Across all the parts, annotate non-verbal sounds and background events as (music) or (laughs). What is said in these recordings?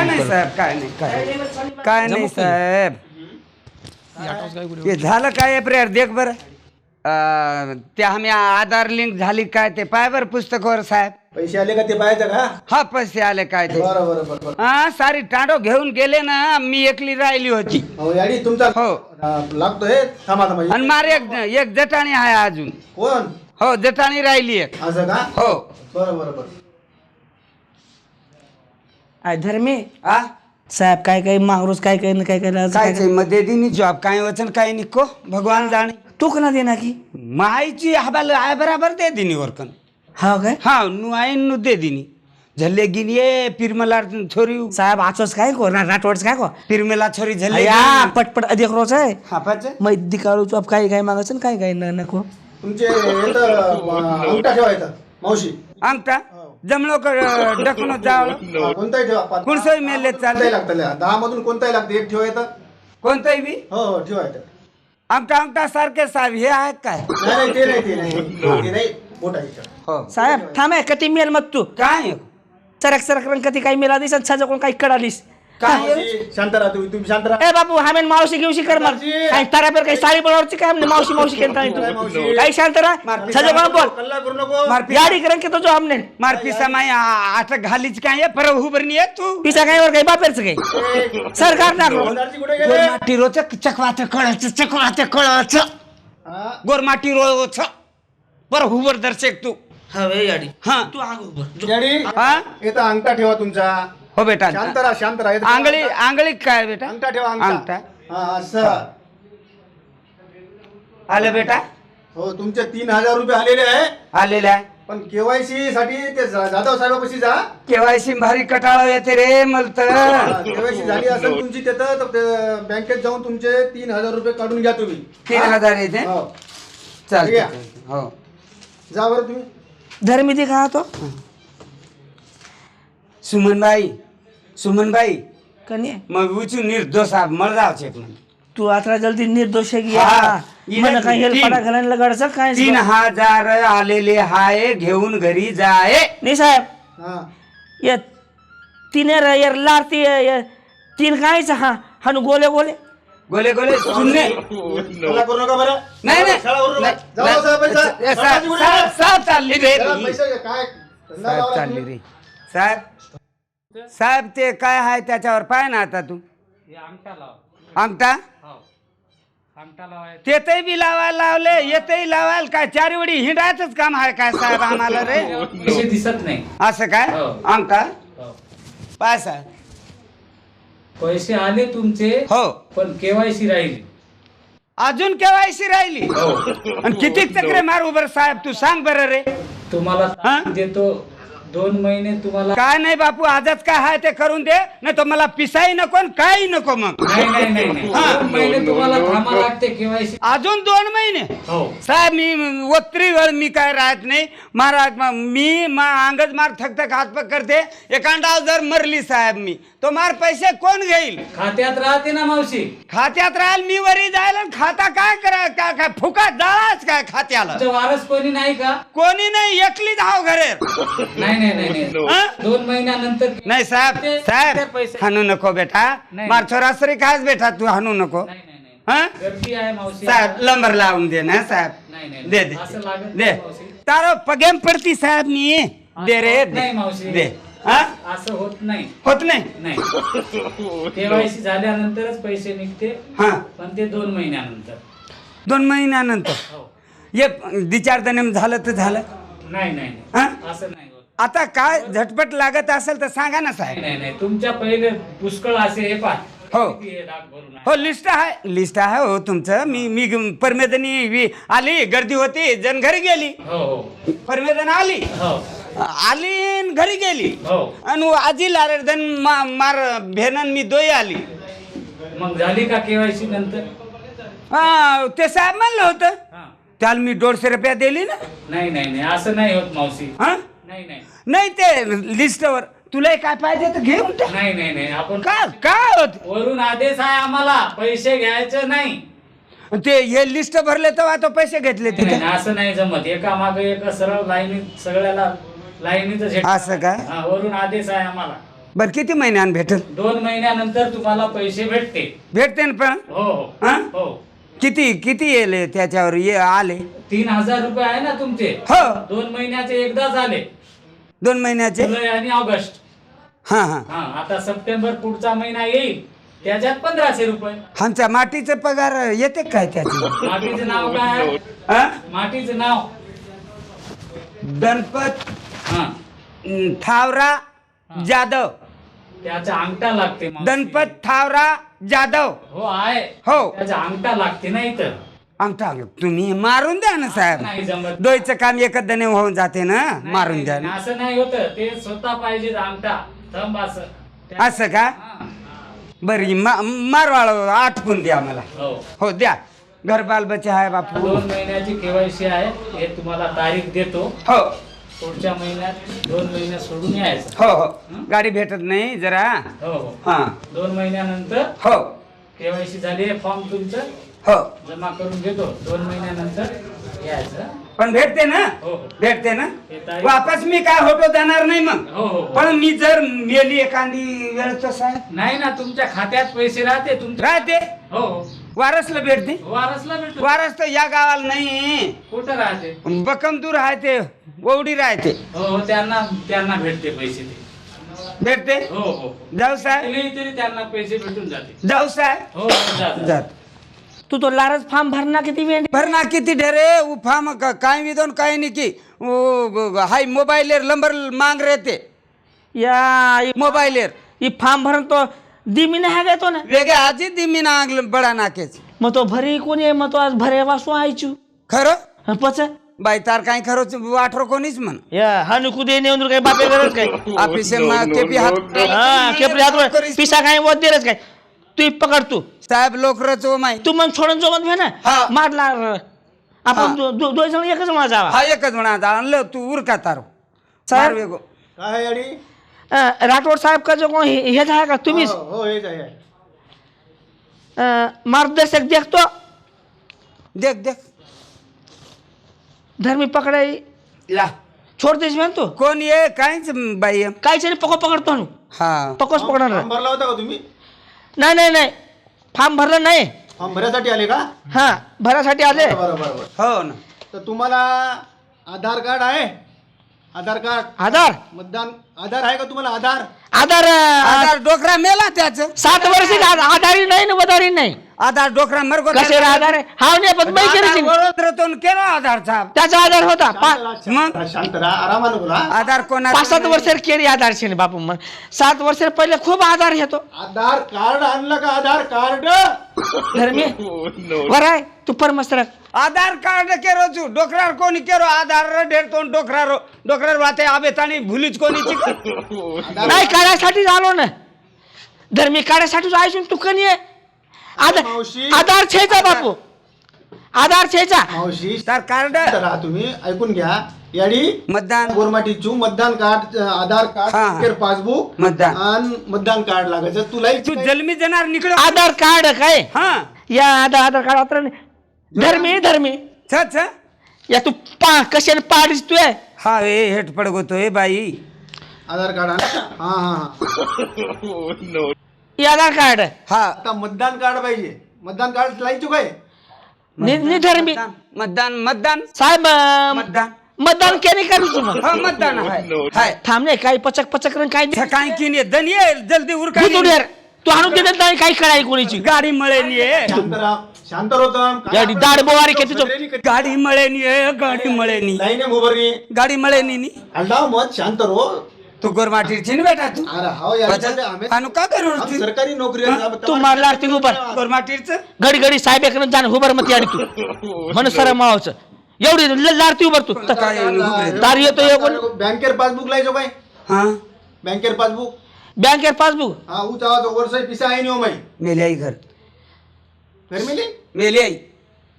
काय नाही साहेब काय नाही. काय? नाही. काय नाही साहेब. ते झालं काय प्रेयर? देख बरं. अं, ते आम्ही आधार लिंक झाली काय ते? पाय बरं पुस्तकावर साहेब. पैसे आले का ते पाहायचं का? हा पैसे आले काय ते? बरं बरं बरं बरं. हा सारी टांडो घेऊन गेले ना मी एकली राहिली होती. हो याडी तुमचा हो. अं, लागतोय? थांबा थांबा आणि मारे एक एक जटाणी आहे अजून. कोण? हो जटाणी राहिली एक. असं का? हो. बरं बरं बरं. आय धर्मे. हा साहेब काय काय मागरोज काय काय न काय काय लाज- काय मध्ये दिनी जॉब काय वचन काय निको भगवान जाणे. तू कना देना की. माईची हबाल आहे बराबर दे दिनी वरकन. हा काय? हा नु आहे नु दे दिनी झल्ले गिनी ये पिरमला छोरी. साहेब आचोच काय को? ना राठवडच काय को? पिरमेला छोरी झल्ले या पटपट अधिक रोज आहे. हा पाच. मग दिकाळू तू काय काय मागायचं न काय काय न नको. तुमचे अंगठा ठेवायचा मावशी. अंगठा जमलो का डकनो जावळ हा, कोणताही ठेवा पाच- कुणसोय मेले चालले. लागतं दहा मधून कोणताही लागतं एक ठेवायचं कोणताही बी? हो हो ठेवायचं अंगठा अंगठा सारखे साहेब हे आहे काय? नाही नाही ते नाही ते नाही. ते नाही बोट आहे इथं. हो. साहेब थांब आहे कधी मेल मग तू? काय? सरक सरक रंग कधी काही मेला दिस सजा कोण काही कडालीस काय मावशी, शांत राहा तुम्ही तुम्ही शांत राहा. ए बाबू हामेन मावशी घेऊशी कर मग. मावशी. काही तारापेर काही साडी बनवायची काय? हमने मावशी मावशी केलं काय काय तू मावशी? काही शांत राहा. मारपीट सजा कोण बोल. कल्ला करू नको. मार गाडी करेन की तो जो हमने. मार पिसा माई आता घालीच काय पर उभरणी आहे तू. पिसा काय वर काही बापेरचं काही? ए, सरकार टाकलो गोलदारजी कुठे गेले? गोरमाटी रोच चकवाचं कळाचं चकवाचं कळाचं. हा, गोरमाटी रोच. पर हुबर दर्शक तू. हवे हा. तू आग उभं. डॅडी हा? इथं अंगठा ठेवा तुमचा. हो बेटा शांत राहा शांत राहा. आंगळी आंगळी काय बेटा? अंगठा ठेवा अंगठा. हा असं आलं बेटा? हो तुमचे तीन हजार रुपये आलेले आहे. आलेलं आहे. पण केवायसी साठी ते जा- जाधव साहेबापाशी जा. केवायसी भारी कटाळ येते रे मल तर. केवायसी झाली असेल तुमची तिथं तर ते बँकेत जाऊन तुमचे तीन हजार रुपये काढून घ्या तुम्ही. तीन हजार येते? हो. चालते. हो. जा बरं तुम्ही. धर्मी दे का तो सुमनबाई सुमनबाई कनी मग उचू निर्दोष आहे, मला जावचे पण तू आता जल्दी निर्दोष आहे की हा. या? मला काही हेल्प तीन- पडा घालायला लगाडचं काय? तीन हजार आलेले हाय घेऊन घरी जाय. नाही साहेब. हा. या तीन यार लारती तीन कायच हा. हानु गोले गोले. गोले गोले सुनने. मला करू नका बरं. नाही नाही. जाऊ नाही. साहेब, पैसा. साहेब, चालली रे. साहेब चालली? रे. साहेब साहेब ते काय आहे त्याच्यावर? पाय ना आता तू. अंगठा तेथही बी लावायला लावले येथही लावायला काय चार वेळी हिंडायचंच काम आहे काय साहेब आम्हाला रे? पैसे दिसत नाही. असं काय? हो. अंगठा हो. पाय साहेब. पैसे आले तुमचे हो. पण केवायसी राहिली. अजून केवायसी राहिली? हो. आणि किती चक्रे मारू बरं साहेब? तू सांग बरं रे. तुम्हाला हा? देतो दोन महिने तुम्हाला काय नाही बापू आजच काय आहे ते करून दे नाही तर मला पिसाई नको आणि काही नको मग. नाही नाही नाही नाही. हा. दोन महिने तुम्हाला थांबा लागते केवायसी. अजून दोन महिने? हो. साहेब मी वत्री वेळ मी काय राहत नाही. महाराज म- मी मा अंगज मार थक थक हात पक करते. एखादा जर मरली साहेब मी तो मार पैसे कोण घेईल? खात्यात राहते ना मावशी. खात्यात राहाल मी वरी जायला आणि खाता काय करा काय काय फुकाट जाळाच काय खात्याला? तुमचं वारस कोणी नाही का? कोणी नाही एकली धाव घरे नाही नाही नाही नाही. हा? दोन महिन्यानंतर नाही साहेब ते- ते साहेब पैसे हाणू नको बेटा. नाही. मार छोरासरी खास बेटा तू हाणू नको. नाही नाही नाही. हा? गर्दी आहे मावशी. साहेब लंबर लावून दे ना साहेब. नाही नाही दे दे. असं लागत दे. नाही, मावशी. तारो पगेम पडती साहेब मी. दे रे नाही, मावशी. दे. हा? असं होत नाही. होत नाही? नाही. (laughs) केवायसी झाल्यानंतरच पैसे निघते. हा. पण ते दोन महिन्यानंतर. दोन महिन्यानंतर? हो. ये दिचार दणेम झालं तर झालं. नाही नाही. हा? असं नाही. आता काय झटपट लागत असेल तर सांगा ना साहेब. नाही नाही तुमच्या पहिले पुष्कळ असे हे पा हो. हे. हो लिस्ट आहे लिस्ट आहे हो तुमचं. मी मी परमेदनी वी- आली गर्दी होती जण घरी गेली. हो हो. परमेदन आली. हो. आली न घरी गेली. हो. आणि आजी लारे दन मा- मार भेनन मी दोय आली. मग झाली का केवायसी नंतर? हा ते साहेब म्हणलं होतं. हा. त्याला मी दोनशे रुपया दिली ना. नाही नाही नाही असं नाही होत मावशी. हा? नाही नाही. नाही ते लिस्टवर. तुला काय पाहिजे तर घेऊन टाक नाही नाही नाही. आपण का काय होत? वरून आदेश आहे आम्हाला. पैसे घ्यायचे नाही. ते हे लिस्ट भरले तेव्हा तो पैसे घेतले नाही, तिथे नाही, असं नाही जमत. एका मागे एक सरळ लाईनीत सगळ्याला लाईनीतच हे- असं का? हा, वरून आदेश आहे आम्हाला. बर किती महिन्यानं भेटेल? दोन महिन्यानंतर तुम्हाला पैसे भेटते. भेटते ना पण? हो हो. हा? हो. किती किती येले त्याच्यावर? ये आले? तीन हजार रुपये आहे ना तुमचे. हो. दोन महिन्याचे एकदा झाले. दोन महिन्याचे? जुलै आणि ऑगस्ट. हा हा. हा आता सप्टेंबर पुढचा महिना येईल त्याच्यात पंधराशे रुपये. आमच्या मातीचे पगार येते काय त्याचे? मातीचं नाव काय? हा? मातीचं नाव? गणपत हा. अं, थावरा जाधव. त्याचा अंगठा लागते मावशी. गणपत थावरा जाधव. हो आहे. हो. त्याचा अंगठा लागते ना इथं. आमचा तुम्ही मारून द्या ना साहेब. जमत. दोयचं काम एकदाने होऊन जाते ना नाही, मारून द्या. नाही, ना असं नाही होत. ते स्वतः पाहिजे थंब असं. त्या- असं का? हा. बरी मारवाळ आटकून द्या मला हो. हो द्या. घर बाल बच्चा आहे बापू. दोन महिन्याची केवायसी आहे. हे तुम्हाला तारीख देतो. हो. पुढच्या महिन्यात दोन महिने सोडून यायचं. हो हो. गाडी भेटत नाही जरा. हो हो. हा. दोन महिन्यानंतर हो. केवायसी झाली आहे फॉर्म तुमचं. हो. जमा करून घेतो. दोन महिन्यानंतर यायचं. पण भेटते ना? हो हो. भेटते ना? वापस मी काय होतो देणार नाही मग? हो. पण मी जर मेली एखादी वेळ तर साहेब नाही ना तुमच्या खात्यात पैसे राहते तुमच्या राहते? हो वारसला भेटते? वारसला भेटतो. वारस तर या गावाला नाही. कुठं राहते? बकमदूर आहे ते ओवडी राहते. हो हो त्यांना त्यांना भेटते पैसे ते. भेटते? हो हो. हो जाऊ साहेब. तरी त्यांना पैसे भेटून जाते. जाऊ साहेब. हो हो जा, जा. जात. तू तो लारच फार्म भरना किती वेळ? भरना किती ढेरे उफाम काय विदोन काय नाही की. वो हाय मोबाइल नंबर मांग रहे थे या मोबाइल ये फार्म भरण तो दिमी नाही का तो ना? वेगळे आजी दिमी ना आंगल बडा नाकेच. मग तो भरी कोणी आहे? मग तो आज भरे वासू आयचू खरं पच? बाई तार काही खरं वाठरो कोणीच म्हण. या हा नुकू दे नेऊन काय बापे गरज काय? ऑफिस केपी हात हा केपरी हात. पिसा काय वत देरच काय? तू पकड तू. साहेब लोकरच ओ माई तू मग सोडून जोमत घे ना. हा. मारला आपण दो- दो- दोन जण एकच म्हणा जावा. हा एकच म्हणा आता आणलं तू उरका तारो. साहेब. मार वेगो. काय आहे अडी अं, राठोड साहेब का जो कोण हे हेच आहे का तुम्हीच हो हो, हेच आहे अं, मार्गदर्शक देखतो देख देख. धर्मी पकडाई. ला. छोड देश म्हण तू. कोण ये? काहीच बाई. आहे. काहीच नाही पको पकडतो ना हा. पकोच पकडणार भरला होता का तुम्ही? नाही नाही नाही. फार्म भरलं नाही. फॉर्म भरायसाठी आले का? हा भरासाठी आले. बरं बरं बरं हो ना. तर तुम्हाला आधार कार्ड आहे? आधार कार्ड. आधार? मतदान आधार आहे का तुम्हाला? आधार. आधार अं, आधार डोकरा मेला त्याच. सात वर्ष आधारी नाही ना वधारी नाही. आधार डोकरा मरगो कसे आधार? आहे हा नाही पण बाई केली वडोदरातून केला आधार साहेब. त्याचा आधार होता. पा- मग? राहा, शांत राहा आरामानं बोला. आधार कोणा पाच सात वर्ष केली आधार शेने बापू. मग सात वर्ष पहिले खूप आधार घेतो. आधार कार्ड आणलं का? आधार कार्ड? धर्मी (laughs) वर आहे तू परमस्तर आधार कार्ड केरो छू डोकरार कोणी केरो? आधार ढेर तो डोकरार डोकरार वाते आबे ताणी भुलीच कोणी (laughs) नाही काढायसाठी झालो ना. धर्मी काढायसाठी आयसून तू कनी आहे? मावशी. आधार छेचा बापू. आधार छेचा. मावशी. तर कार्ड राहा तुम्ही ऐकून घ्या. याडी मतदान. गोरमाटीचू मतदान कार्ड आधार हा. कार्ड पासबुक मतदान. आणि मतदान कार्ड लागायचं. तुला तू जन्मी जाणार निकळ आधार कार्ड काय? हा. या आधार आधार कार्ड आता धर्मी धर्मी. छ छ या तू पा कशाने पाडीस तू आहे हा हे हेट पडगोतो हे बाई. आधार कार्ड? हा हा हा. (laughs) हे आधार कार्ड. हा. आता मतदान कार्ड पाहिजे. मतदान कार्ड लाईचू काय नि नि धर्मी मतदान मतदान साहेब अं, मतदान. मतदान केले का तू मग हा मतदान हाय हाय. थांब नाही काही पचक पचक रंग काय काय की नाही दन ये जल्दी उरका तू यार. तू आणून देत नाही काही कळाई कोणीची? गाडी मळे ये. शांत राहा. शांत दाढ बोवारी के तुझं. गाडी मळे ये गाडी मळे नी लाईन उभारणी गाडी मळे नी नी. हल्ला मत शांत रो तू गोरमाटीची ना बेटा तू? अरे हो यार आम्ही. अनु का करू आम्ही सरकारी नोकरी आहे. आम्ही तू मारला आरती उभा गोरमाटीच घडी घडी साहेब एक जाण हुबर मत याडी तू. म्हणून सर मावाचं. एवढी ल- लारती उभर तू. त- काय उभे? तार येतो ये कोण? बँकेर पासबुक लायचो काय? हा? बँकेर पासबुक? बँकेत पासबुक. हा ऊ चावा तो वर्ष पिसा आहे नी माई. मेली आई घर. घर मिली मेली आई.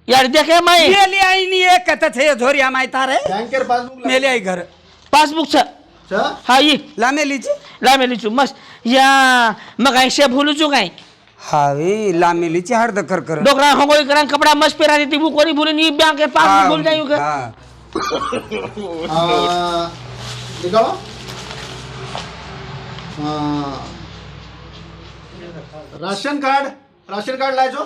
यार देखे माई. मेली आई नी एक कथच हे झोरिया माहिता रे बँकेर पासबुक मेली आई घर. पासबुक छ हा ये ला मेलीची लामेलीचू मस्त या मग काय शे भुलूचू काय हा वे ला मेलीची हळद कर कर डोकरा होंगोळी करा कपडा मस्त पेरा ती बुक कोणी भुलून ही बँकेत पासबुक भूल जाऊ का हा. दिखाओ हा. राशन कार्ड राशन कार्ड लायचो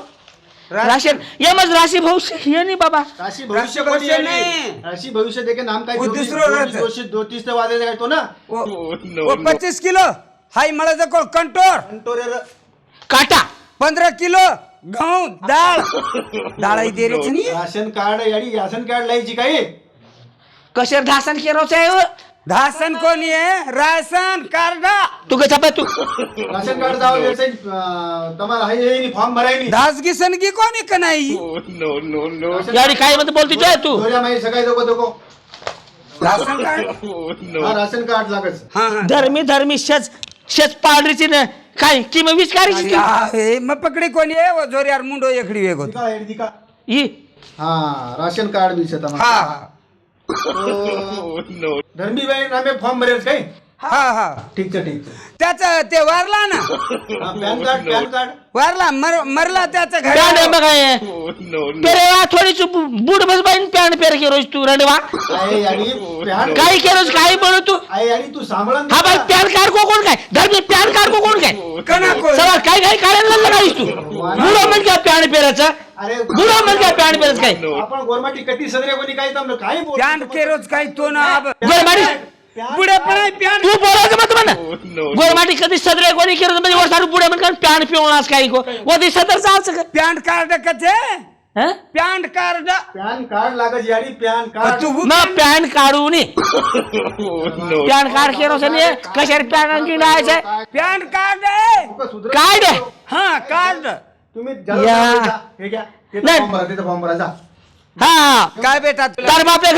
राशन ये मग राशी भविष्य हे नाही बाबा. राशी भविष्य राशी भविष्य? नाही. राशी भविष्य देखे नाम काय? वो दुसरं राहतं. ज्योतिष- ज्योतिष ते वाजायला काय तो ना? ओ ओ पच्चीस किलो. हाय मला कोण कंटोर. कंटोरे काटा. पंधरा किलो. गहू डाळ. डाळ दे रे छनी राशन कार्ड याडी राशन कार्ड लायची काय कशा धासन केरोचं आहे हो? धासन कोणी आहे? Ration card. तू कसा तू. राशन कार्ड द्यायचं अं, तुम्हाला हाय हे फॉर्म भरायनी धास गिसन की कोणी का नाही? याडी काय म्हणते बोलती तू. तू माहिती दोघं दोघं. Ration card? (laughs) हा राशन कार्ड लागत हा हा. धर्मी धर्मी शेच शेच पाडरीची न काय किंवा वीस काढायची हा, हे मग पकडी कोणी आहे? वो जोर मुंडो एकडी वेग होत. दिका हेड दिका. ही. हा राशन कार्ड बी शेता हा हा. बाई नामे फॉर्म भरेल काय हा. हा ठीक आहे ठीक आहे. त्याच ते वारला ना. हा, पॅन कार्ड पॅन कार्ड. वारला मर मरला त्याचं घर. पॅन्ट आहे. बघा पेरे वा थोडी बूट बस बाईन पॅन्ट पेर के रोज तू रंडवा. आहे आणि पॅन काही के रोज काही बनव तू. आहे आणि तू हा बाई पॅन कार्ड को कोण काय? धर्मी पॅन कार्ड को कोण काय? कना कोण सवाल काय काय काढायला लगाईस तू? बुडो म्हणजे काय पॅन्ट पेरायचं अरे बुडो म्हणजे काय पॅन्ट पेरायचं काय? आपण गोरमाटी कटी सदरे कोणी काय काय? प्यान काही तो ना. अब गोरमाटी पुढे पण आहे प्यान तू बोलायचं मत म्हणा गोरमाटी कधी सदरे कोणी केलं म्हणजे वर सारू पुढे म्हणून पॅन्ट पिवणास काही को व ती सदर चालचं का? पॅन कार्ड कचे? हं? Pan card. पॅन कार्ड लागत याडी पॅन कार्ड. तू ना. पॅन काढू नी (laughs) पॅन कार्ड केलं असं नाही कशाने पॅन आणखी डायचं पॅन कार्ड आहे लोकं सुधरत काय नाही. दे हा कार्ड. तुम्ही या. जा- हे घ्या. नाही. फॉर्म भरा तिथं फॉर्म भरा. जा. हा. काय बेटा तुला? तर मग आपल्या